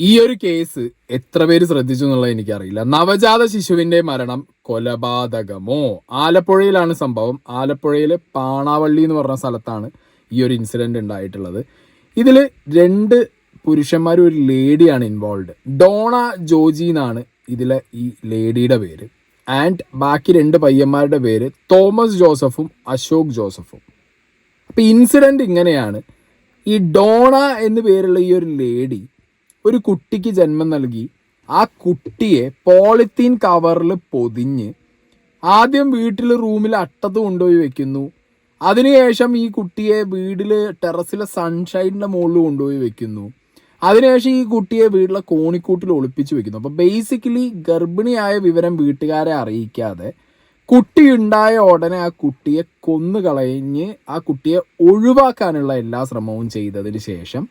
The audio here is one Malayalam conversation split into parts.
ഈ ഒരു കേസ് എത്ര പേര് ശ്രദ്ധിച്ചു എന്നുള്ളത് എനിക്കറിയില്ല. നവജാത ശിശുവിന്റെ മരണം കൊലപാതകമോ? ആലപ്പുഴയിലാണ് സംഭവം. ആലപ്പുഴയിലെ പാണാവള്ളി എന്ന് പറഞ്ഞ സ്ഥലത്താണ് ഈ ഒരു ഇൻസിഡന്റ് ഉണ്ടായിട്ടുള്ളത്. ഇതിൽ രണ്ട് പുരുഷന്മാരും ഒരു ലേഡിയാണ് ഇൻവോൾവ് ഡോണ ജോജി എന്നാണ് ഇതിലെ ഈ ലേഡിയുടെ പേര്. ആൻഡ് ബാക്കി രണ്ട് പയ്യന്മാരുടെ പേര് തോമസ് ജോസഫും അശോക് ജോസഫും. അപ്പൊ ഇൻസിഡന്റ് ഇങ്ങനെയാണ്. ഈ ഡോണ എന്ന് പേരുള്ള ഈ ഒരു ലേഡി ഒരു കുട്ടിക്ക് ജന്മം നൽകി ആ കുട്ടിയെ പോളിത്തീൻ കവറിൽ പൊതിഞ്ഞ് ആദ്യം വീട്ടിൽ റൂമിൽ അട്ടത്ത് കൊണ്ടുപോയി വെക്കുന്നു. അതിനുശേഷം ഈ കുട്ടിയെ വീട്ടിൽ ടെറസിലെ സൺഷൈഡിന്റെ മുകളിൽ കൊണ്ടുപോയി വെക്കുന്നു. അതിനുശേഷം ഈ കുട്ടിയെ വീട്ടിലെ കോണിക്കൂട്ടിൽ ഒളിപ്പിച്ച് വെക്കുന്നു. അപ്പോൾ ബേസിക്കലി ഗർഭിണിയായ വിവരം വീട്ടുകാരെ അറിയിക്കാതെ കുട്ടി ഉണ്ടായ ഉടനെ ആ കുട്ടിയെ കൊന്നു കളഞ്ഞ് ആ കുട്ടിയെ ഒഴിവാക്കാനുള്ള എല്ലാ ശ്രമവും ചെയ്തതിന് ശേഷം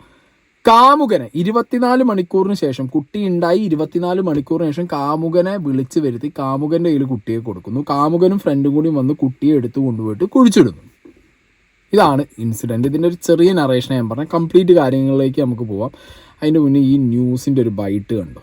കാമുകനെ ഇരുപത്തിനാല് മണിക്കൂറിന് ശേഷം കുട്ടി ഉണ്ടായി ഇരുപത്തിനാല് മണിക്കൂറിന് ശേഷം കാമുകനെ വിളിച്ച് വരുത്തി കാമുകന്റെ കയ്യിൽ കുട്ടിയെ കൊടുക്കുന്നു. കാമുകനും ഫ്രണ്ടും കൂടി വന്ന് കുട്ടിയെ എടുത്തു കൊണ്ടുപോയിട്ട് കുഴിച്ചിടുന്നു. ഇതാണ് ഇൻസിഡന്റ് ഇതിന്റെ ഒരു ചെറിയ നറേഷൻ ഞാൻ പറഞ്ഞ കംപ്ലീറ്റ് കാര്യങ്ങളിലേക്ക് നമുക്ക് പോവാം. അതിന്റെ മുന്നേ ഈ ന്യൂസിന്റെ ഒരു ബൈറ്റ് കണ്ടോ?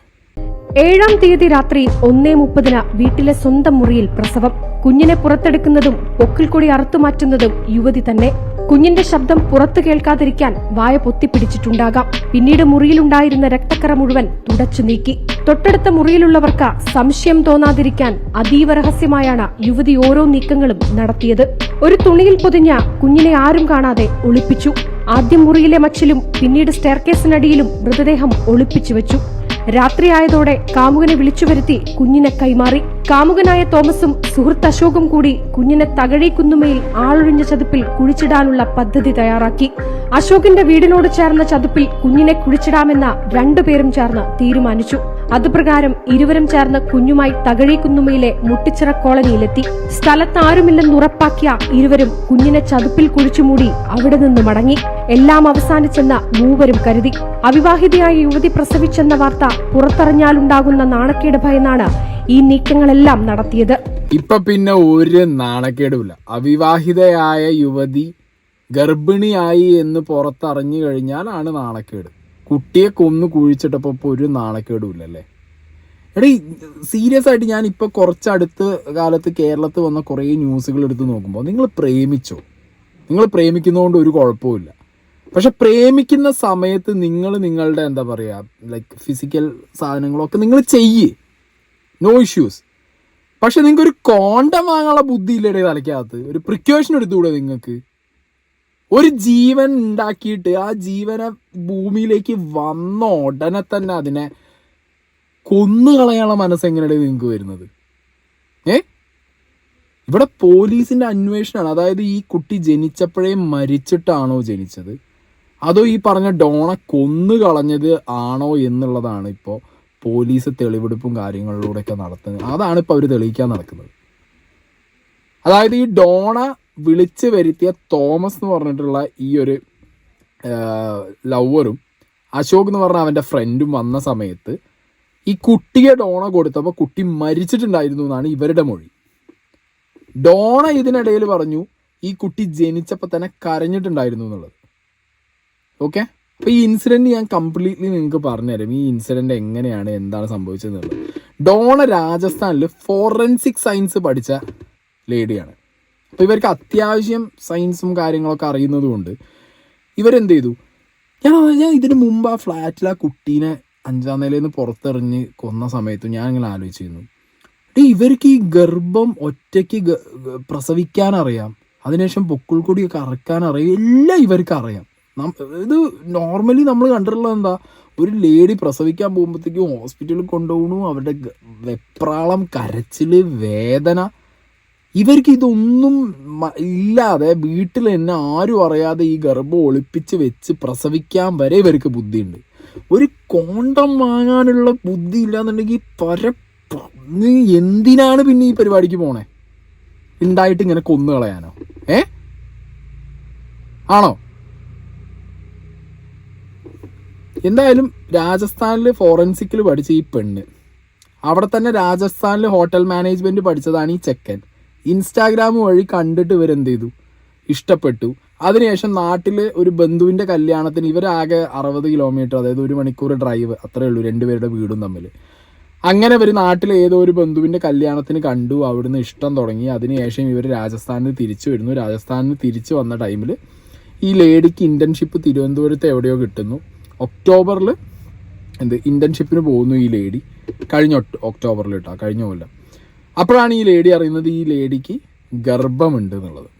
ഏഴാം തീയതി രാത്രി ഒന്നേ മുപ്പതിന് വീട്ടിലെ സ്വന്തം മുറിയിൽ പ്രസവം. കുഞ്ഞിനെ പുറത്തെടുക്കുന്നതും പൊക്കിൽ അറുത്തു അറുത്തുമാറ്റുന്നതും യുവതി തന്നെ കുഞ്ഞിന്റെ ശബ്ദം പുറത്തു കേൾക്കാതിരിക്കാൻ വായ പൊത്തിപ്പിടിച്ചിട്ടുണ്ടാകാം. പിന്നീട് മുറിയിലുണ്ടായിരുന്ന രക്തക്കറ മുഴുവൻ തുടച്ചു നീക്കി. തൊട്ടടുത്ത മുറിയിലുള്ളവർക്ക് സംശയം തോന്നാതിരിക്കാൻ അതീവ രഹസ്യമായാണ് യുവതി ഓരോ നീക്കങ്ങളും നടത്തിയത്. ഒരു തുണിയിൽ പൊതിഞ്ഞ കുഞ്ഞിനെ ആരും കാണാതെ ഒളിപ്പിച്ചു. ആദ്യം മുറിയിലെ മച്ചിലും പിന്നീട് സ്റ്റെയർകേസിനടിയിലും മൃതദേഹം ഒളിപ്പിച്ചു വെച്ചു. രാത്രിയായതോടെ കാമുകനെ വിളിച്ചു വരുത്തി കുഞ്ഞിനെ കൈമാറി. കാമുകനായ തോമസും സുഹൃത്ത് അശോകും കൂടി കുഞ്ഞിനെ തകഴി കുന്നുമയിൽ ആളൊഴിഞ്ഞ ചതുപ്പിൽ കുഴിച്ചിടാനുള്ള പദ്ധതി തയ്യാറാക്കി. അശോകിന്റെ വീടിനോട് ചേർന്ന ചതുപ്പിൽ കുഞ്ഞിനെ കുഴിച്ചിടാമെന്ന രണ്ടുപേരും ചേർന്ന് തീരുമാനിച്ചു. അതുപ്രകാരം ഇരുവരും ചേർന്ന് കുഞ്ഞുമായി തകഴി കുന്നുമയിലെ മുട്ടിച്ചിറ കോളനിയിലെത്തി. സ്ഥലത്താരുമില്ലെന്ന് ഉറപ്പാക്കിയ ഇരുവരും കുഞ്ഞിനെ ചതുപ്പിൽ കുഴിച്ചുമൂടി അവിടെ നിന്ന് മടങ്ങി. എല്ലാം അവസാനിച്ചെന്ന് മൂവരും കരുതി. അവിവാഹിതയായ യുവതി പ്രസവിച്ചെന്ന വാർത്ത പുറത്തറിഞ്ഞാലുണ്ടാകുന്ന നാണക്കേട് ഭയന്നാണ് ഈ നീക്കങ്ങളെല്ലാം നടത്തിയത്. ഇപ്പൊ പിന്നെ ഒരു നാണക്കേടുമില്ല. അവിവാഹിതയായ യുവതി ഗർഭിണിയായി എന്ന് പുറത്തറിഞ്ഞു കഴിഞ്ഞാലാണ് നാണക്കേട്. കുട്ടിയെ കൊന്നു കുഴിച്ചിട്ടപ്പോ ഒരു ഒരു നാണക്കേടുമില്ലല്ലേ? എടീ സീരിയസ് ആയിട്ട് ഞാൻ ഇപ്പൊ കുറച്ചടുത്ത് കാലത്ത് കേരളത്തിൽ വന്ന കുറേ ന്യൂസുകൾ എടുത്ത് നോക്കുമ്പോൾ നിങ്ങൾ പ്രേമിച്ചോ? നിങ്ങൾ പ്രേമിക്കുന്നതുകൊണ്ട് ഒരു കുഴപ്പമില്ല പക്ഷെ പ്രേമിക്കുന്ന സമയത്ത് നിങ്ങൾ നിങ്ങളുടെ എന്താ പറയുക ലൈക്ക് ഫിസിക്കൽ സാധനങ്ങളൊക്കെ നിങ്ങൾ ചെയ്യ്. നോ ഇഷ്യൂസ് പക്ഷെ നിങ്ങൾക്ക് ഒരു കോണ്ടം വാങ്ങാനുള്ള ബുദ്ധി ഇല്ലേടെ തലയ്ക്കകത്ത്. ഒരു പ്രിക്കോഷൻ എടുത്തുകൂടെ നിങ്ങൾക്ക്? ഒരു ജീവൻ ഉണ്ടാക്കിയിട്ട് ആ ജീവനെ ഭൂമിയിലേക്ക് വന്ന ഉടനെ തന്നെ അതിനെ കൊന്നുകളയാനുള്ള മനസ്സെങ്ങനെയാണ് നിങ്ങൾക്ക് വരുന്നത്? ഏ? ഇവിടെ പോലീസിന്റെ അന്വേഷണമാണ്. അതായത് ഈ കുട്ടി ജനിച്ചപ്പോഴേ മരിച്ചിട്ടാണോ ജനിച്ചത്? അതോ ഈ പറഞ്ഞ ഡോണ കൊന്നു കളഞ്ഞത് ആണോ എന്നുള്ളതാണ് ഇപ്പോൾ പോലീസ് തെളിവെടുപ്പും കാര്യങ്ങളിലൂടെയൊക്കെ നടത്തുന്നത്. അതാണ് ഇപ്പോൾ അവർ തെളിയിക്കാൻ നടക്കുന്നത്. അതായത് ഈ ഡോണ വിളിച്ചു വരുത്തിയ തോമസ് എന്ന് പറഞ്ഞിട്ടുള്ള ഈ ഒരു ലവറും അശോക് എന്ന് പറഞ്ഞ അവന്റെ ഫ്രണ്ടും വന്ന സമയത്ത് ഈ കുട്ടിയെ ഡോണ കൊടുത്തപ്പോൾ കുട്ടി മരിച്ചിട്ടുണ്ടായിരുന്നു എന്നാണ് ഇവരുടെ മൊഴി. ഡോണ ഇതിനിടയിൽ പറഞ്ഞു ഈ കുട്ടി ജനിച്ചപ്പോൾ തന്നെ കരഞ്ഞിട്ടുണ്ടായിരുന്നു എന്നുള്ളത്. ഓക്കെ അപ്പോൾ ഈ ഇൻസിഡന്റ് ഞാൻ കംപ്ലീറ്റ്ലി നിങ്ങൾക്ക് പറഞ്ഞുതരാം. ഈ ഇൻസിഡന്റ് എങ്ങനെയാണ് എന്താണ് സംഭവിച്ചതെന്നുള്ളത്. ഡോണ രാജസ്ഥാനിൽ ഫോറൻസിക് സയൻസ് പഠിച്ച ലേഡിയാണ് അപ്പോൾ ഇവർക്ക് അത്യാവശ്യം സയൻസും കാര്യങ്ങളൊക്കെ അറിയുന്നതുകൊണ്ട് ഇവരെന്ത് ചെയ്തു? ഞാൻ ഞാൻ ഇതിന് മുമ്പ് ആ ഫ്ലാറ്റിൽ ആ കുട്ടീനെ അഞ്ചാം നിലയിൽ നിന്ന് പുറത്തെറിഞ്ഞ് കൊന്ന സമയത്ത് ഞാൻ ഇങ്ങനെ ആലോചിച്ചിരുന്നു ഇവർക്ക് ഈ ഗർഭം ഒറ്റയ്ക്ക് പ്രസവിക്കാൻ അറിയാം അതിനുശേഷം പൊക്കിൾ കൊടിയൊക്കെ അറക്കാൻ അറിയാം എല്ലാം ഇവർക്ക് അറിയാം. ഇത് നോർമലി നമ്മൾ കണ്ടിട്ടുള്ളത് എന്താ? ഒരു ലേഡി പ്രസവിക്കാൻ പോകുമ്പോഴത്തേക്കും ഹോസ്പിറ്റലിൽ കൊണ്ടുപോകണു അവരുടെ വെപ്രാളം കരച്ചിൽ വേദന. ഇവർക്ക് ഇതൊന്നും ഇല്ലാതെ വീട്ടിൽ തന്നെ ആരും അറിയാതെ ഈ ഗർഭം ഒളിപ്പിച്ച് വെച്ച് പ്രസവിക്കാൻ വരെ ഇവർക്ക് ബുദ്ധിയുണ്ട്. ഒരു കോണ്ടം വാങ്ങാനുള്ള ബുദ്ധി ഇല്ലാന്നുണ്ടെങ്കിൽ പര എന്തിനാണ് പിന്നെ ഈ പരിപാടിക്ക് പോണേ? ഉണ്ടായിട്ട് ഇങ്ങനെ കൊന്നു കളയാനോ ഏ? ആണോ? എന്തായാലും രാജസ്ഥാനിൽ ഫോറൻസിക്കിൽ പഠിച്ച ഈ പെണ്ണ്. അവിടെ തന്നെ രാജസ്ഥാനിൽ ഹോട്ടൽ മാനേജ്മെന്റ് പഠിച്ചതാണ് ഈ ചെക്കൻ. ഇൻസ്റ്റാഗ്രാം വഴി കണ്ടിട്ട് ഇവരെന്ത് ചെയ്തു? ഇഷ്ടപ്പെട്ടു. അതിനുശേഷം നാട്ടിൽ ഒരു ബന്ധുവിന്റെ കല്യാണത്തിന് ഇവരാകെ അറുപത് കിലോമീറ്റർ അതായത് ഒരു മണിക്കൂർ ഡ്രൈവ് അത്രയേ ഉള്ളൂ രണ്ടുപേരുടെ വീടും തമ്മിൽ അങ്ങനെ ഇവർ നാട്ടിൽ ഏതോ ഒരു ബന്ധുവിന്റെ കല്യാണത്തിന് കണ്ടു. അവിടുന്ന് ഇഷ്ടം തുടങ്ങി. അതിനുശേഷം ഇവർ രാജസ്ഥാനിൽ തിരിച്ചു വരുന്നു. രാജസ്ഥാനിൽ തിരിച്ചു വന്ന ടൈമിൽ ഈ ലേഡിക്ക് ഇന്റേൺഷിപ്പ് തിരുവനന്തപുരത്ത് എവിടെയോ കിട്ടുന്നു. ഒക്ടോബറിൽ എന്ത് ഇന്റേൺഷിപ്പിന് പോകുന്നു ഈ ലേഡി കഴിഞ്ഞ ഒക്ട- ഒക്ടോബറിൽ കേട്ടോ കഴിഞ്ഞ കൊല്ലം. അപ്പോഴാണ് ഈ ലേഡി അറിയുന്നത് ഈ ലേഡിക്ക് ഗർഭമുണ്ട് എന്നുള്ളത്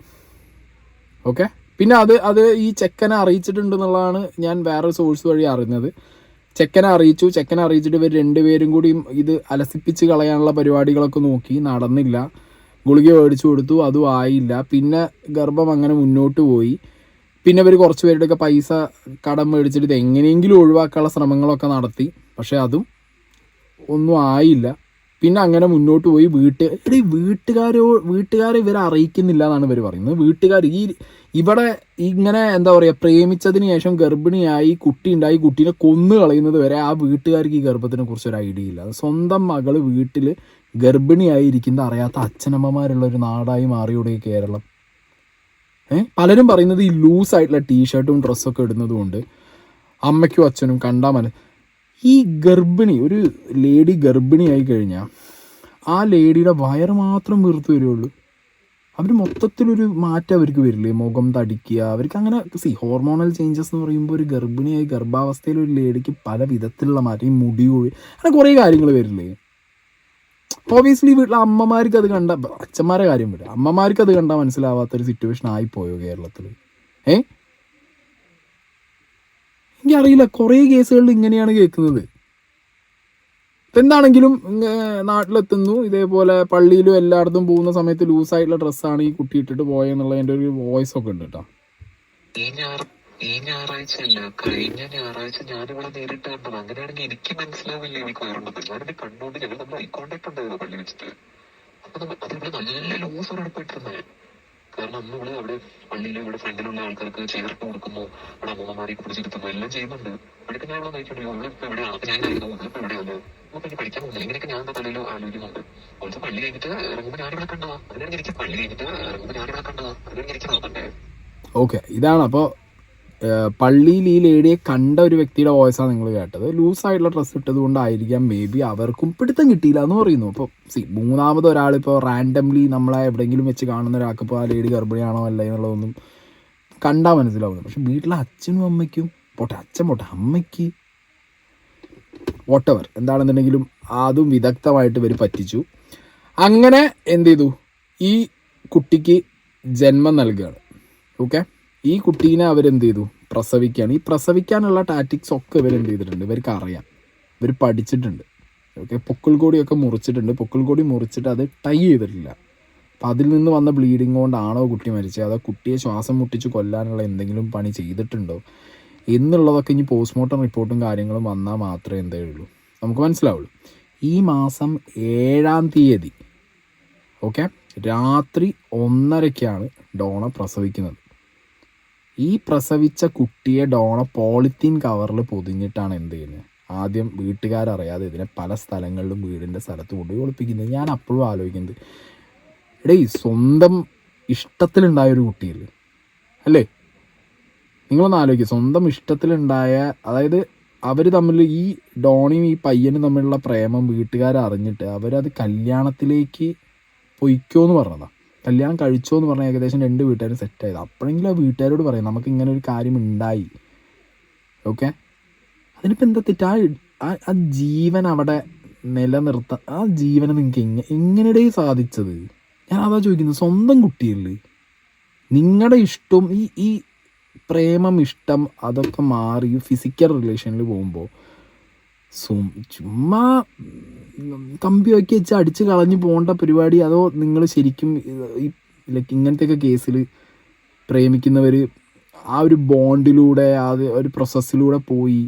ഓക്കെ പിന്നെ അത് അത് ഈ ചെക്കനെ അറിയിച്ചിട്ടുണ്ട് എന്നുള്ളതാണ് ഞാൻ വേറൊരു സോഴ്സ് വഴി അറിഞ്ഞത്. ചെക്കനെ അറിയിച്ചു ചെക്കനെ അറിയിച്ചിട്ട് ഇവർ രണ്ടുപേരും കൂടി ഇത് അലസിപ്പിച്ച് കളയാനുള്ള പരിപാടികളൊക്കെ നോക്കി. നടന്നില്ല. ഗുളിക മേടിച്ചു കൊടുത്തു അതും ആയില്ല. പിന്നെ ഗർഭം അങ്ങനെ മുന്നോട്ട് പോയി. പിന്നെ ഇവർ കുറച്ച് പേരുടെയൊക്കെ പൈസ കടം മേടിച്ചിട്ട് ഇത് എങ്ങനെയെങ്കിലും ഒഴിവാക്കാനുള്ള ശ്രമങ്ങളൊക്കെ നടത്തി. പക്ഷെ അതും ഒന്നും ആയില്ല. പിന്നെ അങ്ങനെ മുന്നോട്ട് പോയി വീട്ട് എടീ വീട്ടുകാരോ വീട്ടുകാരെ ഇവരെ അറിയിക്കുന്നില്ല എന്നാണ് ഇവർ പറയുന്നത്. വീട്ടുകാർ ഈ ഇവിടെ ഇങ്ങനെ എന്താ പറയുക പ്രേമിച്ചതിന് ശേഷം ഗർഭിണിയായി കുട്ടി ഉണ്ടായി കുട്ടീനെ കൊന്നു കളയുന്നത് വരെ ആ വീട്ടുകാർക്ക് ഈ ഗർഭത്തിനെ കുറിച്ച് ഒരു ഐഡിയ ഇല്ല. സ്വന്തം മകൾ വീട്ടിൽ ഗർഭിണിയായിരിക്കുന്ന അറിയാത്ത അച്ഛനമ്മമാരുള്ള ഒരു നാടായി മാറിയുടെ കേരളം. പലരും പറയുന്നത് ഈ ലൂസ് ആയിട്ടുള്ള ടീഷർട്ടും ഡ്രസ്സൊക്കെ ഇടുന്നത് കൊണ്ട് അമ്മയ്ക്കും അച്ഛനും കണ്ടാൽ മന ഈ ഗർഭിണി ഒരു ലേഡി ഗർഭിണിയായി കഴിഞ്ഞാൽ ആ ലേഡിയുടെ വയർ മാത്രം വീർത്ത് വരുള്ളൂ. അവർ മൊത്തത്തിലൊരു മാറ്റം അവർക്ക് വരില്ലേ? മുഖം തടിക്കുക അവർക്ക് അങ്ങനെ സി ഹോർമോണൽ ചേഞ്ചസ് എന്ന് പറയുമ്പോൾ ഒരു ഗർഭിണിയായി ഗർഭാവസ്ഥയിൽ ഒരു ലേഡിക്ക് പല വിധത്തിലുള്ള മാറ്റം ഈ മുടി അങ്ങനെ കുറേ കാര്യങ്ങൾ വരില്ലേ? ഓബിയസ്ലി വീട്ടിലെ അമ്മമാർക്ക് അത് കണ്ട അച്ഛന്മാരെ കാര്യം വിടുക അമ്മമാർക്ക് അത് കണ്ടാൽ മനസ്സിലാവാത്തൊരു സിറ്റുവേഷൻ ആയിപ്പോയോ കേരളത്തിൽ ഏ? എനിക്കറിയില്ല കുറേ കേസുകളിൽ ഇങ്ങനെയാണ് കേൾക്കുന്നത്. എന്താണെങ്കിലും നാട്ടിലെത്തുന്നു. ഇതേപോലെ പള്ളിയിലും എല്ലായിടത്തും പോകുന്ന സമയത്ത് ലൂസായിട്ടുള്ള ഡ്രസ്സാണ് ഈ കുട്ടി ഇട്ടിട്ട് പോയെന്നുള്ള എന്റെ ഒരു വോയിസ് ഒക്കെ ഉണ്ട് കേട്ടോ. ഈ ഞായറാഴ്ച അല്ല. കഴിഞ്ഞ ഞായറാഴ്ച ഞാനിവിടെ നേരിട്ട് കണ്ടത്. അങ്ങനെയാണെങ്കിൽ എനിക്ക് മനസ്സിലാവില്ല എനിക്ക് വരേണ്ടത് ഞാനിത് കണ്ടുകൊണ്ട് ഞങ്ങൾ നമ്മൾ ഐ കോണ്ടാക്ട് ഉണ്ടായിരുന്നു പള്ളി വെച്ചിട്ട്. അപ്പൊ അതിവിടെ നല്ല ലൂസർ എടുപ്പിട്ടിരുന്നത് കാരണം അന്ന് ഇവിടെ അവിടെ പള്ളിയിലെ ഇവിടെ ഫ്രണ്ടിലുള്ള ആൾക്കാർക്ക് ചേർത്ത് കൊടുക്കുന്നു. ഇവിടെ അമ്മമാരെ പിടിച്ചിരുത്തുന്നു എല്ലാം ചെയ്യുന്നുണ്ട്. ഇവിടെയൊക്കെ ഞാൻ ഇവിടെ നോക്കിയിട്ട് ഇവളിപ്പോ എവിടെയാണ് അപ്പൊ ഞാൻ കഴിക്കുന്നു ഇപ്പൊ എവിടെയാണ് അപ്പൊ എനിക്ക് പഠിക്കാൻ പോകുന്നില്ല. ഇങ്ങനെയൊക്കെ ഞാൻ തലയിൽ ആലോചിക്കുന്നുണ്ട്. കുറച്ച് പള്ളി കഴിഞ്ഞിട്ട് ഇറങ്ങുമ്പോൾ ഞാനിവിടെ കണ്ടതാ. അങ്ങനെയാണെങ്കിൽ എനിക്ക് പള്ളി കഴിഞ്ഞിട്ട് ഇറങ്ങുമ്പോൾ ഞാനിവിടെ കണ്ടതാ. നോക്കണ്ടേ? ഓക്കെ ഇതാണ് അപ്പോൾ പള്ളിയിൽ ഈ ലേഡിയെ കണ്ട ഒരു വ്യക്തിയുടെ വോയിസാണ് നിങ്ങൾ കേട്ടത്. ലൂസായിട്ടുള്ള ഡ്രസ്സ് ഇട്ടത് കൊണ്ടായിരിക്കാം മേ ബി അവർക്കും പിടുത്തം കിട്ടിയില്ല എന്ന് പറയുന്നു. അപ്പോൾ സി മൂന്നാമത് ഒരാളിപ്പോൾ റാൻഡംലി നമ്മളെ എവിടെയെങ്കിലും വെച്ച് കാണുന്ന ഒരാൾക്ക് ഇപ്പോൾ ആ ലേഡി ഗർഭിണിയാണോ അല്ല എന്നുള്ളതൊന്നും കണ്ടാൽ മനസ്സിലാവുന്നു പക്ഷെ വീട്ടിലെ അച്ഛനും അമ്മയ്ക്കും പോട്ടെ അച്ഛൻ പോട്ടെ അമ്മയ്ക്ക് വോട്ടവർ എന്താണെന്നുണ്ടെങ്കിലും അതും വിദഗ്ധമായിട്ട് ഇവർ പറ്റിച്ചു. അങ്ങനെ എന്ത് ചെയ്തു? ഈ കുട്ടിക്ക് ജന്മം നൽകുകയാണ് ഓക്കെ ഈ കുട്ടീനെ അവരെന്ത് ചെയ്തു? പ്രസവിക്കുകയാണ്. ഈ പ്രസവിക്കാനുള്ള ടാറ്റിക്സ് ഒക്കെ ഇവർ എന്ത് ചെയ്തിട്ടുണ്ട്? ഇവർക്ക് അറിയാം. ഇവർ പഠിച്ചിട്ടുണ്ട്. ഓക്കെ പൊക്കിൾകൊടിയൊക്കെ മുറിച്ചിട്ടുണ്ട്. പൊക്കിൾകൊടി മുറിച്ചിട്ട് അത് ടൈ ചെയ്തിട്ടില്ല. അപ്പം അതിൽ നിന്ന് വന്ന ബ്ലീഡിങ് കൊണ്ടാണോ കുട്ടി മരിച്ചത്? അതോ കുട്ടിയെ ശ്വാസം മുട്ടിച്ച് കൊല്ലാനുള്ള എന്തെങ്കിലും പണി ചെയ്തിട്ടുണ്ടോ? എന്നുള്ളതൊക്കെ ഇനി പോസ്റ്റ്മോർട്ടം റിപ്പോർട്ടും കാര്യങ്ങളും വന്നാൽ മാത്രമേ എന്തേ ഉള്ളൂ. നമുക്ക് മനസ്സിലാവുള്ളൂ. ഈ മാസം ഏഴാം തീയതി ഓക്കെ രാത്രി ഒന്നരയ്ക്കാണ് ഡോണ പ്രസവിക്കുന്നത്. ഈ പ്രസവിച്ച കുട്ടിയെ ഡോണ പോളിത്തീൻ കവറിൽ പൊതിഞ്ഞിട്ടാണ് എന്ത് ചെയ്യുന്നത്? ആദ്യം വീട്ടുകാരറിയാതെ ഇതിനെ പല സ്ഥലങ്ങളിലും വീടിന്റെ സ്ഥലത്ത് കൊണ്ടുപോയി ഒളിപ്പിക്കുന്നത്. ഞാൻ അപ്പോഴും ആലോചിക്കുന്നത് എടേ സ്വന്തം ഇഷ്ടത്തിലുണ്ടായ ഒരു കുട്ടിയല്ലേ? അല്ലേ? നിങ്ങളൊന്ന് ആലോചിക്കുക സ്വന്തം ഇഷ്ടത്തിലുണ്ടായ അതായത് അവർ തമ്മിൽ ഈ ഡോണിയും ഈ പയ്യനും തമ്മിലുള്ള പ്രേമം വീട്ടുകാരറിഞ്ഞിട്ട് അവരത് കല്യാണത്തിലേക്ക് പൊയ്ക്കോ എന്ന് പറഞ്ഞതാ. കല്യാണം കഴിച്ചോ എന്ന് പറഞ്ഞാൽ ഏകദേശം രണ്ട് വീട്ടുകാരും സെറ്റായത് അപ്പോഴെങ്കിലും ആ വീട്ടുകാരോട് പറയാം നമുക്ക് ഇങ്ങനെ ഒരു കാര്യം ഉണ്ടായി. ഓക്കെ അതിനിപ്പോൾ എന്താ തെറ്റ്? ആ ആ- ജീവൻ അവിടെ നിലനിർത്താൻ ആ ജീവനെ നിങ്ങൾക്ക് എങ്ങനെ എങ്ങനെയുടെ സാധിച്ചത്? ഞാൻ അതാ ചോദിക്കുന്നത് സ്വന്തം കുട്ടിയല്ലേ? നിങ്ങളുടെ ഇഷ്ടം ഈ ഈ പ്രേമം ഇഷ്ടം അതൊക്കെ മാറി ഫിസിക്കൽ റിലേഷനിൽ പോകുമ്പോൾ ചുമ്മാ ഉം, കമ്പി ഒക്കെ വെച്ച് അടിച്ച് കളഞ്ഞ് പോകേണ്ട പരിപാടി അതോ നിങ്ങൾ ശരിക്കും ലൈക്ക് ഇങ്ങനത്തെയൊക്കെ കേസിൽ പ്രേമിക്കുന്നവർ ആ ഒരു ബോണ്ടിലൂടെ ആ ഒരു പ്രോസസ്സിലൂടെ പോയി?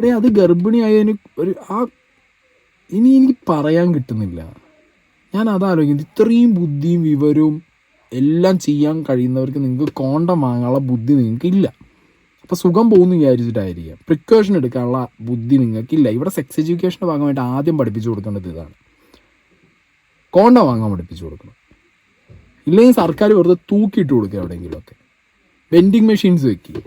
എടേ അത് ഗർഭിണിയായതിന് ഒരു ആ ഇനി എനിക്ക് പറയാൻ കിട്ടുന്നില്ല. ഞാൻ അതാലോചിക്കുന്നത് ഇത്രയും ബുദ്ധിയും വിവരവും എല്ലാം ചെയ്യാൻ കഴിയുന്നവർക്ക് നിങ്ങൾക്ക് കോണ്ടം വാങ്ങാനുള്ള ബുദ്ധി നിങ്ങൾക്ക് ഇല്ല അപ്പോൾ സുഖം പോകുന്നു വിചാരിച്ചിട്ടായിരിക്കാം പ്രിക്കോഷൻ എടുക്കാനുള്ള ബുദ്ധി നിങ്ങൾക്കില്ല. ഇവിടെ സെക്സ് എഡ്യൂക്കേഷന്റെ ഭാഗമായിട്ട് ആദ്യം പഠിപ്പിച്ചു കൊടുക്കേണ്ടത് ഇതാണ്. കോണ്ട വാങ്ങാൻ പഠിപ്പിച്ചു കൊടുക്കണം. ഇല്ലെങ്കിൽ സർക്കാർ വെറുതെ തൂക്കിയിട്ട് കൊടുക്കുക എവിടെയെങ്കിലുമൊക്കെ. വെൻഡിങ് മെഷീൻസ് വെക്കി.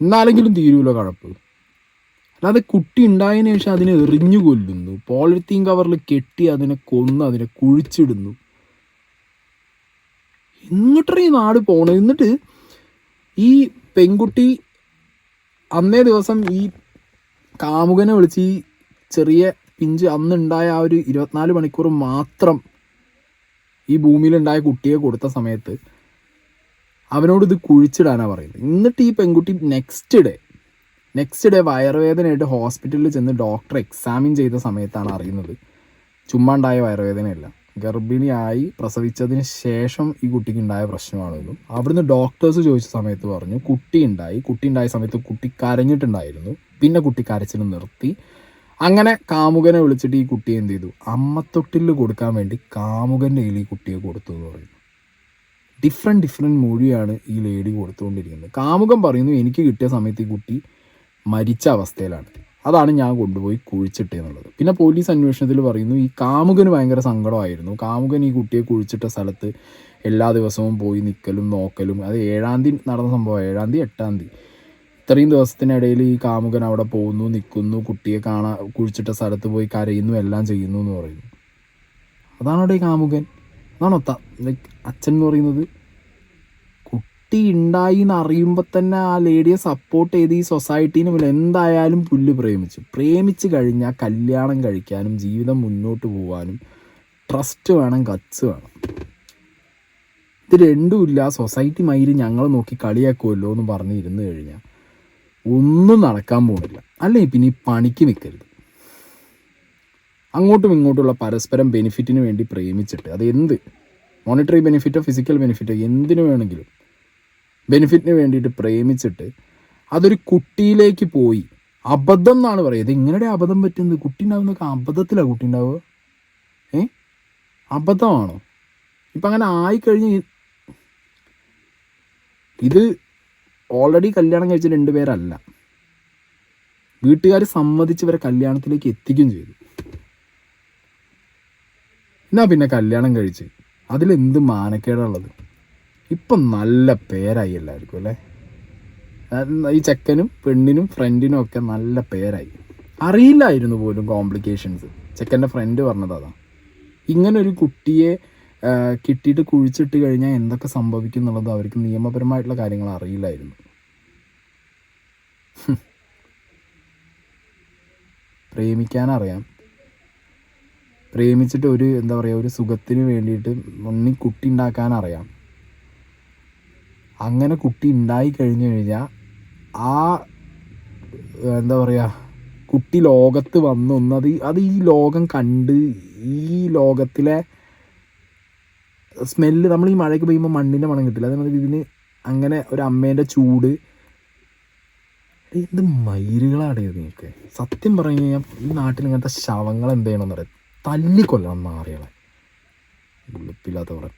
എന്നാലെങ്കിലും തീരുമല്ലോ കഴപ്പ്. അല്ലാതെ കുട്ടി ഉണ്ടായതിനു ശേഷം അതിനെ എറിഞ്ഞു കൊല്ലുന്നു. പോളിത്തീൻ കവറിൽ കെട്ടി അതിനെ കൊന്ന് അതിനെ കുഴിച്ചിടുന്നു. എന്നിട്ടാണ് ഈ നാട് പോണത്. എന്നിട്ട് ഈ പെൺകുട്ടി അന്നേ ദിവസം ഈ കാമുകനെ വിളിച്ച് ഈ ചെറിയ പിഞ്ച് അന്നുണ്ടായ ആ ഒരു ഇരുപത്തിനാല് മണിക്കൂർ മാത്രം ഈ ഭൂമിയിലുണ്ടായ കുട്ടിയെ കൊടുത്ത സമയത്ത് അവനോട് ഇത് കുഴിച്ചിടാനാണ് പറയുന്നത്. എന്നിട്ട് ഈ പെൺകുട്ടി നെക്സ്റ്റ് ഡേ നെക്സ്റ്റ് ഡേ വയറുവേദനയായിട്ട് ഹോസ്പിറ്റലിൽ ചെന്ന് ഡോക്ടർ എക്സാമിൻ ചെയ്ത സമയത്താണ് അറിയുന്നത്. ചുമ്മാണ്ടായ വയറുവേദനയല്ല. ഗർഭിണിയായി പ്രസവിച്ചതിന് ശേഷം ഈ കുട്ടിക്ക് ഉണ്ടായ പ്രശ്നമാണെന്നും അവിടുന്ന് ഡോക്ടേഴ്സ് ചോദിച്ച സമയത്ത് പറഞ്ഞു കുട്ടി ഉണ്ടായി കുട്ടി ഉണ്ടായ സമയത്ത് കുട്ടി കരഞ്ഞിട്ടുണ്ടായിരുന്നു പിന്നെ കുട്ടി കരച്ചിൽ നിർത്തി. അങ്ങനെ കാമുകനെ വിളിച്ചിട്ട് ഈ കുട്ടിയെ എന്ത് ചെയ്തു? അമ്മത്തൊട്ടിൽ കൊടുക്കാൻ വേണ്ടി കാമുകന്റെ കയ്യിൽ ഈ കുട്ടിയെ കൊടുത്തു എന്ന് പറയുന്നു ഡിഫറെന്റ് ഡിഫറെന്റ് മൊഴിയാണ് ഈ ലേഡി കൊടുത്തുകൊണ്ടിരിക്കുന്നത്. കാമുകൻ പറയുന്നു എനിക്ക് കിട്ടിയ സമയത്ത് ഈ കുട്ടി മരിച്ച അവസ്ഥയിലാണ്. അതാണ് ഞാൻ കൊണ്ടുപോയി കുഴിച്ചിട്ടേന്നുള്ളത്. പിന്നെ പോലീസ് അന്വേഷണത്തിൽ പറയുന്നു ഈ കാമുകന് ഭയങ്കര സങ്കടമായിരുന്നു. കാമുകൻ ഈ കുട്ടിയെ കുഴിച്ചിട്ട സ്ഥലത്ത് എല്ലാ ദിവസവും പോയി നിൽക്കലും നോക്കലും. അത് ഏഴാം തീയതി നടന്ന സംഭവം ഏഴാം തീയതി എട്ടാം തീയതി. ഇത്രയും ദിവസത്തിനിടയിൽ ഈ കാമുകൻ അവിടെ പോകുന്നു നിൽക്കുന്നു കുട്ടിയെ കാണാൻ കുഴിച്ചിട്ട സ്ഥലത്ത് പോയി കരയുന്നു എല്ലാം ചെയ്യുന്നു എന്ന് പറയുന്നു. അതാണോ ഈ കാമുകൻ? അതാണോ അച്ഛൻ എന്ന് പറയുന്നത്? കുട്ടി ഉണ്ടായി എന്ന് അറിയുമ്പോൾ തന്നെ ആ ലേഡിയെ സപ്പോർട്ട് ചെയ്ത് ഈ സൊസൈറ്റിന് മുന്നിൽ എന്തായാലും പുല്ല് പ്രേമിച്ചു. പ്രേമിച്ച് കഴിഞ്ഞാൽ കല്യാണം കഴിക്കാനും ജീവിതം മുന്നോട്ട് പോകാനും ട്രസ്റ്റ് വേണം കച്ച് വേണം. ഇത് രണ്ടുമില്ല സൊസൈറ്റി മയിൽ ഞങ്ങൾ നോക്കി കളിയാക്കുമല്ലോ എന്ന് പറഞ്ഞ് ഇരുന്ന് കഴിഞ്ഞാൽ ഒന്നും നടക്കാൻ പോകുന്നില്ല അല്ലെങ്കിൽ പിന്നെ ഈ പണിക്ക് നിൽക്കരുത് അങ്ങോട്ടും ഇങ്ങോട്ടുള്ള പരസ്പരം ബെനിഫിറ്റിന് വേണ്ടി പ്രേമിച്ചിട്ട് അത് എന്ത്? മോണിറ്ററി ബെനിഫിറ്റോ ഫിസിക്കൽ ബെനിഫിറ്റോ എന്തിനു വേണമെങ്കിലും. ബെനിഫിറ്റിന് വേണ്ടിയിട്ട് പ്രേമിച്ചിട്ട് അതൊരു കുട്ടിയിലേക്ക് പോയി. അബദ്ധം എന്നാണ് പറയുന്നത്. ഇങ്ങനെ അബദ്ധം പറ്റുന്നത്? കുട്ടി ഉണ്ടാവുന്നൊക്കെ അബദ്ധത്തിലാണ് കുട്ടി ഉണ്ടാവുക ഏ? അബദ്ധമാണോ? ഇപ്പം അങ്ങനെ ആയിക്കഴിഞ്ഞ് ഇത് ഓൾറെഡി കല്യാണം കഴിച്ച രണ്ടുപേരല്ല വീട്ടുകാർ സമ്മതിച്ച് ഇവരെ കല്യാണത്തിലേക്ക് എത്തിക്കുകയും ചെയ്തു. എന്നാ പിന്നെ കല്യാണം കഴിച്ച്? അതിലെന്ത് മാനക്കേടുള്ളത് ഇപ്പം നല്ല പേരായി എല്ലാവർക്കും അല്ലേ? ഈ ചെക്കനും പെണ്ണിനും ഫ്രണ്ടിനും ഒക്കെ നല്ല പേരായി. അറിയില്ലായിരുന്നു പോലും കോംപ്ലിക്കേഷൻസ് ചെക്കന്റെ ഫ്രണ്ട് പറഞ്ഞത് അതാണ് ഒരു കുട്ടിയെ കിട്ടിയിട്ട് കുഴിച്ചിട്ട് കഴിഞ്ഞാൽ എന്തൊക്കെ സംഭവിക്കും എന്നുള്ളത് അവർക്ക് നിയമപരമായിട്ടുള്ള കാര്യങ്ങൾ അറിയില്ലായിരുന്നു. പ്രേമിക്കാനറിയാം. പ്രേമിച്ചിട്ട് ഒരു എന്താ പറയുക ഒരു സുഖത്തിന് വേണ്ടിയിട്ട് ഉണ്ണി കുട്ടി ഉണ്ടാക്കാൻ അറിയാം അങ്ങനെ കുട്ടി ഉണ്ടായി കഴിഞ്ഞു കഴിഞ്ഞാൽ ആ എന്താ പറയുക കുട്ടി ലോകത്ത് വന്നു. ഒന്ന് അത് അത് ഈ ലോകം കണ്ട് ഈ ലോകത്തിലെ സ്മെല്ല് നമ്മൾ ഈ മഴയ്ക്ക് പെയ്യുമ്പോൾ മണ്ണിന്റെ മണം കിട്ടില്ല. അതേമാതിരി ഇതിന് അങ്ങനെ ഒരു അമ്മേന്റെ ചൂട്. എന്ത് മയിലുകളാണ് ഇത് നിങ്ങൾക്ക് സത്യം പറഞ്ഞു കഴിഞ്ഞാൽ ഈ നാട്ടിൽ ഇങ്ങനത്തെ ശവങ്ങൾ എന്ത് ചെയ്യണമെന്ന് പറയാം തല്ലിക്കൊല്ലണം നാറികളെ ഉളുപ്പില്ലാത്ത പറയാം